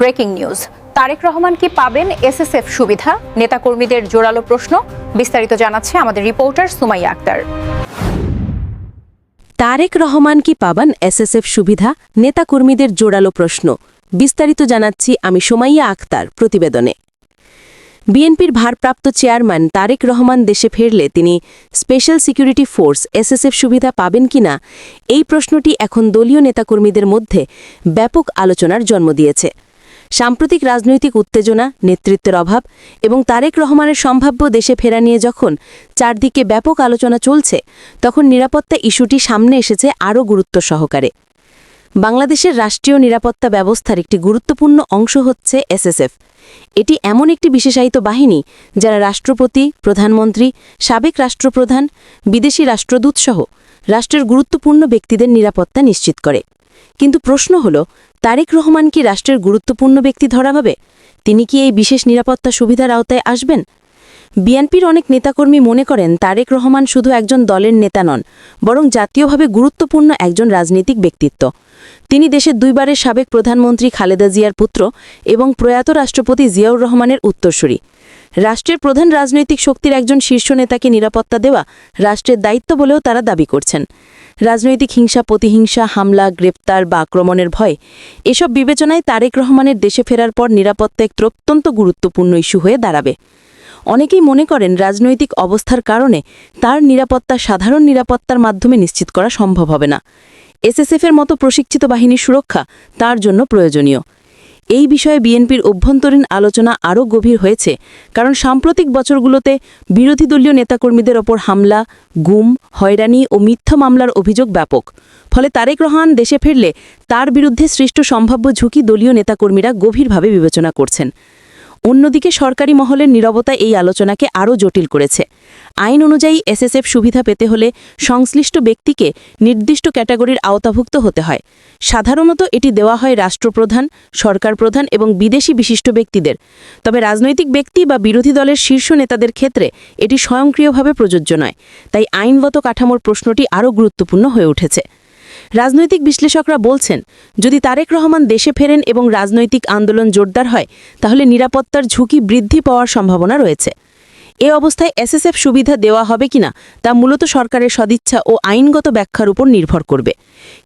Breaking news. Tarique Rahman কি পাবেন SSF সুবিধা? নেতাকর্মীদের জোরালো প্রশ্ন। বিস্তারিত জানাচ্ছে আমাদের রিপোর্টার সুমাইয়া আক্তার। তারেক রহমান কি পাবেন এসএসএফ সুবিধা? নেতাকর্মীদের জোরালো প্রশ্ন। বিস্তারিত জানাচ্ছি আমি সোমাইয়া আক্তার প্রতিবেদনে। বিএনপির ভারপ্রাপ্ত চেয়ারম্যান তারেক রহমান দেশে ফিরলে তিনি স্পেশাল সিকিউরিটি ফোর্স এসএসএফ সুবিধা পাবেন কিনা এই প্রশ্নটি এখন দলীয় নেতাকর্মীদের মধ্যে ব্যাপক আলোচনার জন্ম দিয়েছে। সাম্প্রতিক রাজনৈতিক উত্তেজনা, নেতৃত্বের অভাব এবং তারেক রহমানের সম্ভাব্য দেশে ফেরা নিয়ে যখন চারদিকে ব্যাপক আলোচনা চলছে, তখন নিরাপত্তা ইস্যুটি সামনে এসেছে আরও গুরুত্ব সহকারে। বাংলাদেশের রাষ্ট্রীয় নিরাপত্তা ব্যবস্থার একটি গুরুত্বপূর্ণ অংশ হচ্ছে এসএসএফ। এটি এমন একটি বিশেষায়িত বাহিনী যারা রাষ্ট্রপতি, প্রধানমন্ত্রী, সাবেক রাষ্ট্রপ্রধান, বিদেশি রাষ্ট্রদূতসহ রাষ্ট্রের গুরুত্বপূর্ণ ব্যক্তিদের নিরাপত্তা নিশ্চিত করে। কিন্তু প্রশ্ন হল তারেক রহমান কি রাষ্ট্রের গুরুত্বপূর্ণ ব্যক্তি ধরা হবে? তিনি কি এই বিশেষ নিরাপত্তা সুবিধার আওতায় আসবেন? বিএনপির অনেক নেতাকর্মী মনে করেন তারেক রহমান শুধু একজন দলের নেতা নন, বরং জাতীয়ভাবে গুরুত্বপূর্ণ একজন রাজনৈতিক ব্যক্তিত্ব। তিনি দেশের দুইবারের সাবেক প্রধানমন্ত্রী খালেদা জিয়ার পুত্র এবং প্রয়াত রাষ্ট্রপতি জিয়াউর রহমানের উত্তরসূরি। রাষ্ট্রের প্রধান রাজনৈতিক শক্তির একজন শীর্ষ নেতাকে নিরাপত্তা দেওয়া রাষ্ট্রের দায়িত্ব বলেও তারা দাবি করছেন। রাজনৈতিক হিংসা, প্রতিহিংসা, হামলা, গ্রেপ্তার বা আক্রমণের ভয়, এসব বিবেচনায় তারেক রহমানের দেশে ফেরার পর নিরাপত্তা একটি অত্যন্ত গুরুত্বপূর্ণ ইস্যু হয়ে দাঁড়াবে। অনেকেই মনে করেন রাজনৈতিক অবস্থার কারণে তার নিরাপত্তা, সাধারণ নিরাপত্তার মাধ্যমে নিশ্চিত করা সম্ভব হবে না। এসএসএফের মতো প্রশিক্ষিত বাহিনীর সুরক্ষা তার জন্য প্রয়োজনীয়। এই বিষয়ে বিএনপির অভ্যন্তরীণ আলোচনা আরও গভীর হয়েছে, কারণ সাম্প্রতিক বছরগুলোতে বিরোধী দলীয় নেতাকর্মীদের ওপর হামলা, গুম, হয়রানি ও মিথ্যা মামলার অভিযোগ ব্যাপক। ফলে তারেক রহমান দেশে ফিরলে তার বিরুদ্ধে সৃষ্ট সম্ভাব্য ঝুঁকি দলীয় নেতাকর্মীরা গভীরভাবে বিবেচনা করছেন। অন্যদিকে সরকারি মহলের নীরবতা এই আলোচনাকে আরও জটিল করেছে। আইন অনুযায়ী এসএসএফ সুবিধা পেতে হলে সংশ্লিষ্ট ব্যক্তিকে নির্দিষ্ট ক্যাটাগরির আওতাভুক্ত হতে হয়। সাধারণত এটি দেওয়া হয় রাষ্ট্রপ্রধান সরকার প্রধান এবং বিদেশি বিশিষ্ট ব্যক্তিদের। তবে রাজনৈতিক ব্যক্তি বা বিরোধী দলের শীর্ষ নেতাদের ক্ষেত্রে এটি স্বয়ংক্রিয়ভাবে প্রযোজ্য নয়। তাই আইনগত কাঠামোর প্রশ্নটি আরও গুরুত্বপূর্ণ হয়ে উঠেছে। রাজনৈতিক বিশ্লেষকরা বলছেন, যদি তারেক রহমান দেশে ফেরেন এবং রাজনৈতিক আন্দোলন জোরদার হয়, তাহলে নিরাপত্তার ঝুঁকি বৃদ্ধি পাওয়ার সম্ভাবনা রয়েছে। এ অবস্থায় এসএসএফ সুবিধা দেওয়া হবে কিনা তা মূলত সরকারের সদিচ্ছা ও আইনগত ব্যাখ্যার উপর নির্ভর করবে।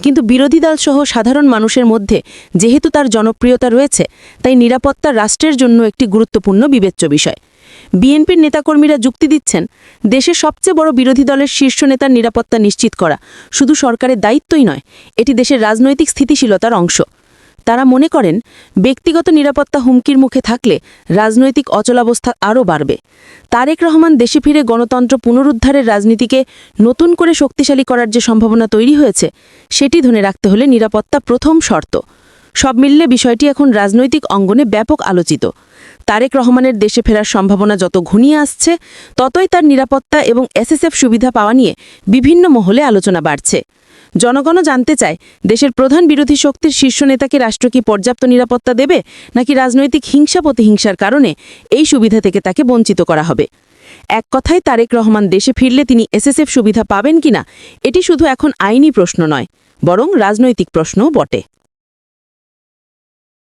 কিন্তু বিরোধী দলসহ সাধারণ মানুষের মধ্যে যেহেতু তার জনপ্রিয়তা রয়েছে, তাই নিরাপত্তা রাষ্ট্রের জন্য একটি গুরুত্বপূর্ণ বিবেচ্য বিষয়। বিএনপির নেতাকর্মীরা যুক্তি দিচ্ছেন, দেশের সবচেয়ে বড় বিরোধী দলের শীর্ষ নেতার নিরাপত্তা নিশ্চিত করা শুধু সরকারের দায়িত্বই নয়, এটি দেশের রাজনৈতিক স্থিতিশীলতার অংশ। তারা মনে করেন, ব্যক্তিগত নিরাপত্তা হুমকির মুখে থাকলে রাজনৈতিক অচলাবস্থা আরও বাড়বে। তারেক রহমান দেশে ফিরে গণতন্ত্র পুনরুদ্ধারের রাজনীতিকে নতুন করে শক্তিশালী করার যে সম্ভাবনা তৈরি হয়েছে, সেটি ধরে রাখতে হলে নিরাপত্তা প্রথম শর্ত। সব মিললে বিষয়টি এখন রাজনৈতিক অঙ্গনে ব্যাপক আলোচিত। তারেক রহমানের দেশে ফেরার সম্ভাবনা যত ঘনিয়ে আসছে, ততই তার নিরাপত্তা এবং এসএসএফ সুবিধা পাওয়া নিয়ে বিভিন্ন মহলে আলোচনা বাড়ছে। জনগণও জানতে চায়, দেশের প্রধান বিরোধী শক্তির শীর্ষ নেতাকে রাষ্ট্র কি পর্যাপ্ত নিরাপত্তা দেবে, নাকি রাজনৈতিক হিংসা প্রতিহিংসার কারণে এই সুবিধা থেকে তাকে বঞ্চিত করা হবে? এক কথায়, তারেক রহমান দেশে ফিরলে তিনি এসএসএফ সুবিধা পাবেন কিনা, এটি শুধু এখন আইনি প্রশ্ন নয়, বরং রাজনৈতিক প্রশ্নও বটে।